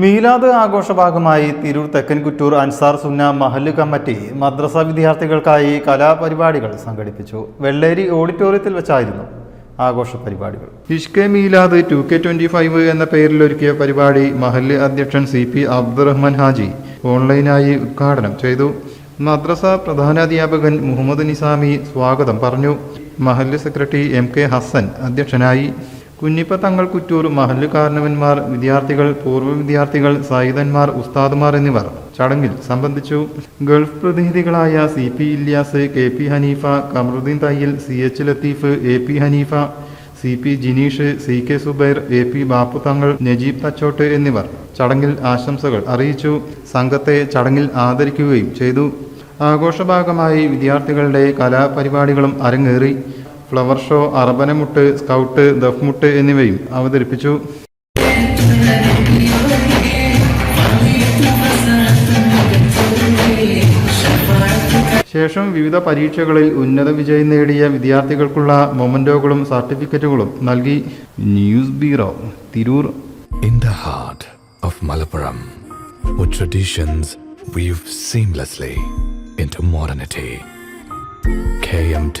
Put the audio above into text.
മീലാദ് ആഘോഷ ഭാഗമായി തിരൂർ തെക്കൻ കുറ്റൂർ അൻസാർ സുന്ന മഹല്ല് കമ്മിറ്റി മദ്രസ വിദ്യാർത്ഥികൾക്കായി കലാപരിപാടികൾ സംഘടിപ്പിച്ചു. വെള്ളേരി ഓഡിറ്റോറിയത്തിൽ വെച്ചായിരുന്നു ആഘോഷ പരിപാടികൾ. Ishqe Milad two K twenty five എന്ന പേരിൽ ഒരുക്കിയ പരിപാടി മഹല്ല് അധ്യക്ഷൻ സി പി അബ്ദുറഹ്മാൻ ഹാജി ഓൺലൈനായി ഉദ്ഘാടനം ചെയ്തു. മദ്രസ പ്രധാനാധ്യാപകൻ മുഹമ്മദ് നിസാമി സ്വാഗതം പറഞ്ഞു. മഹല്ല് സെക്രട്ടറി എം കെ ഹസൻ അധ്യക്ഷനായി. കുഞ്ഞിപ്പ തങ്ങൾ കുറ്റൂർ മഹല്ലുകാരണവന്മാർ വിദ്യാർത്ഥികൾ പൂർവ വിദ്യാർത്ഥികൾ സായുധന്മാർ ഉസ്താദുമാർ എന്നിവർ ചടങ്ങിൽ സംബന്ധിച്ചു. Gulf പ്രതിനിധികളായ C P Ilyas K P Haneefa Kamaruddeen Thayyal C H Latheef A P Haneefa C P Jineesh C K Subair A P Bappu Thangal Najeeb Thachott എന്നിവർ ചടങ്ങിൽ ആശംസകൾ അറിയിച്ചു. സംഘത്തെ ചടങ്ങിൽ ആദരിക്കുകയും ചെയ്തു. ആഘോഷഭാഗമായി വിദ്യാർത്ഥികളുടെ കലാപരിപാടികളും അരങ്ങേറി. Flower show Arabanamuttu scout Duffmuttu എന്നിവയും അവതരിപ്പിച്ചു. ശേഷം വിവിധ പരീക്ഷകളിൽ ഉന്നത വിജയം നേടിയ വിദ്യാർത്ഥികൾക്കുള്ള മൊമന്റോകളും സർട്ടിഫിക്കറ്റുകളും നൽകി. News bureau Tirur. Heart of heart of Malappuram, seamlessly in weave seamlessly K M KMT